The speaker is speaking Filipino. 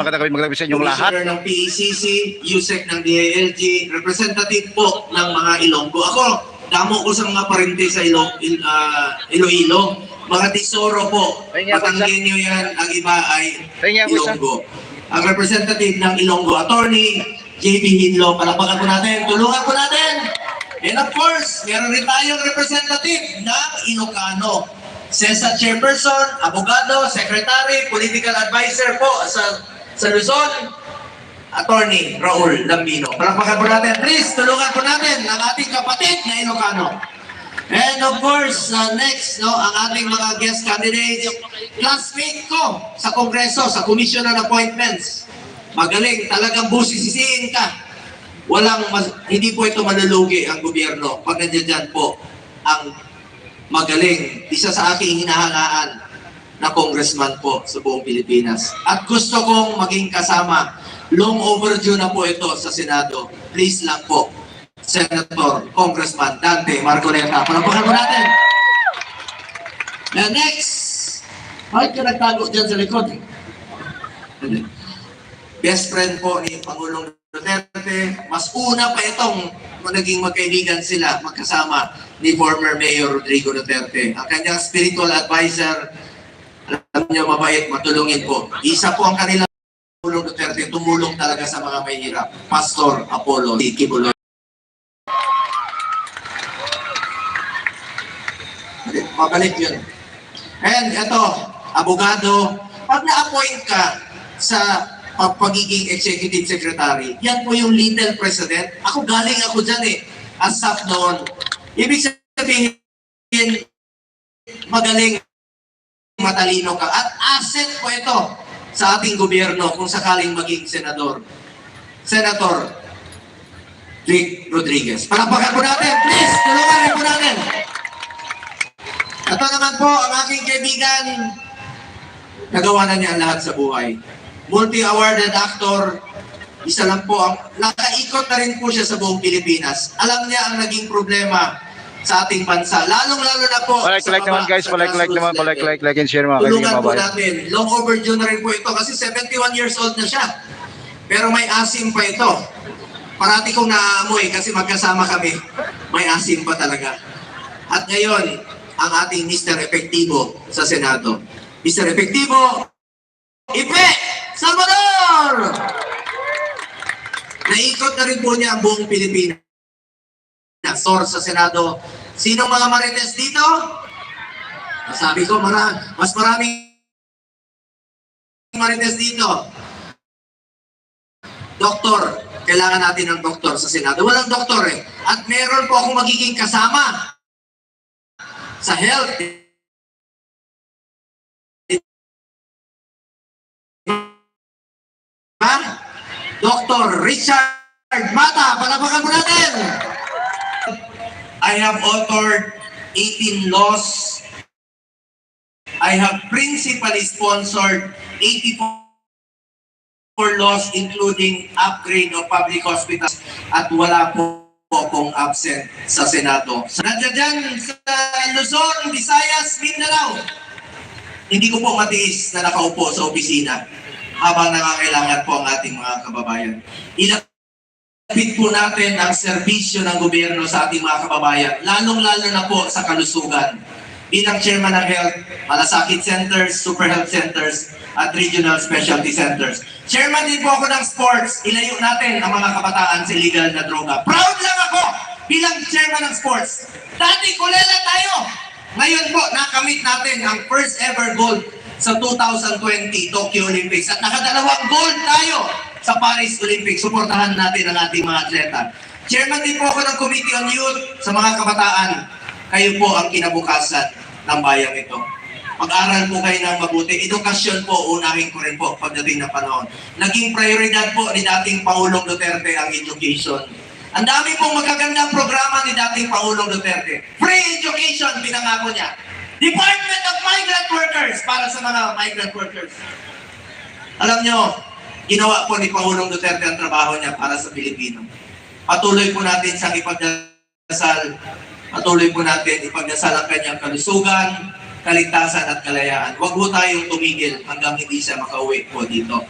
Magandang gabi, magandang gabi sa inyong lahat. Commissioner ng PACC, USEC ng DILG, representative po ng mga Ilonggo. Ako, damo ko sa mga parente sa Ilo, Il, ah, Iloilo. Mga Tisoro po. Patanggen nyo yan, ang iba ay. Ilonggo. Ang representative ng Ilonggo, Attorney JB Hinlo. Palakpakan po natin, tulungan po natin. And of course, meron rin tayong representative ng Ilocano. Sensa Chairperson, Abogado, Secretary, Political Advisor po sa, sa Luzon, Attorney Raul Lambino. Palakpakan po natin. Please, tulungan po natin ang ating kapatid na Ilocano. And of course, uh, next, no, ang ating mga guest candidates, classmate ko sa Kongreso, sa Commission on Appointments. Magaling, talagang busisisiin ka. Walang, mas, hindi po ito malulugi ang gobyerno pag nandiyan po ang magaling, isa sa aking hinahangaan na congressman po sa buong Pilipinas. At gusto kong maging kasama. Long overdue na po ito sa Senado. Please lang po, Senator, Congressman Dante Marcoleta. Palapakan mo natin. Now next, bakit ka nagtago dyan sa likod? Best friend po ni Pangulong Duterte. Mas una pa itong naging magkaibigan sila, magkasama ni former Mayor Rodrigo Duterte. Ang kanyang spiritual advisor, niyo mabait, matulungin po. Isa po ang kanilang Pangulong Duterte, tumulong talaga sa mga mahirap. Pastor Apollo Kibuloy. Mabalik yun. And ito, abogado, pag na-appoint ka sa pag- pagiging executive secretary, yan po yung little president. Ako galing ako dyan eh, as staff noon. Ibig sabihin, magaling, matalino ka. At asset po ito sa ating gobyerno kung sakaling maging senador. Senator Rick Rodriguez. Palapakan po natin, please, tulungan rin po natin. Ito naman po ang aking kaibigan. Nagawa na niya lahat sa buhay. Multi-awarded actor. Isa lang po ang nakaikot na rin po siya sa buong Pilipinas. Alam niya ang naging problema sa ating bansa. Lalong-lalo na po Palike, sa like naman guys, palike, like naman, palike, like, like and share mga kaibigan mga po natin. Long overdue na rin po ito kasi 71 years old na siya. Pero may asim pa ito. Parati kong naaamoy kasi magkasama kami. May asim pa talaga. At ngayon, ang ating Mr. Epektibo sa Senado. Mr. Epektibo, Ipe Salvador! Naikot na rin po niya ang buong Pilipinas. Sor sa Senado. Sinong mga marites dito? Sabi ko, mara, mas maraming marites dito. Doktor, kailangan natin ng doktor sa Senado. Walang doktor eh. At meron po akong magiging kasama sa health. Ha? Dr. Richard Mata, palapakan mo natin! I have authored 18 laws. I have principally sponsored 84 laws including upgrade of public hospitals at wala po akong absent sa Senado. Nandiyan sa Luzon, Visayas, Mindanao. Hindi ko po matiis na nakaupo sa opisina habang nangangailangan po ang ating mga kababayan. Ilapit po natin ang serbisyo ng gobyerno sa ating mga kababayan, lalong-lalo na po sa kalusugan. Bilang chairman ng health, malasakit centers, super health centers, at regional specialty centers. Chairman din po ako ng sports, ilayo natin ang mga kabataan sa illegal na droga. Proud lang ako bilang chairman ng sports. Dati kulela tayo. Ngayon po, nakamit natin ang first ever gold sa 2020 Tokyo Olympics at nakadalawang gold tayo sa Paris Olympics. Suportahan natin ang ating mga atleta. Chairman din po ako ng Committee on Youth sa mga kabataan. Kayo po ang kinabukasan ng bayang ito. Mag-aral po kayo ng mabuti. Edukasyon po, unahin ko rin po pagdating na panahon. Naging prioridad po ni dating Pangulong Duterte ang education. Ang dami pong magagandang programa ni dating Pangulong Duterte. Free education, pinangako niya. Department of Migrant Workers para sa mga migrant workers. Alam nyo, ginawa po ni Pangulong Duterte ang trabaho niya para sa Pilipino. Patuloy po natin siyang ipagdasal. Patuloy po natin ipagdasal ang kanyang kalusugan, kaligtasan at kalayaan. Huwag po tayong tumigil hanggang hindi siya makauwi po dito.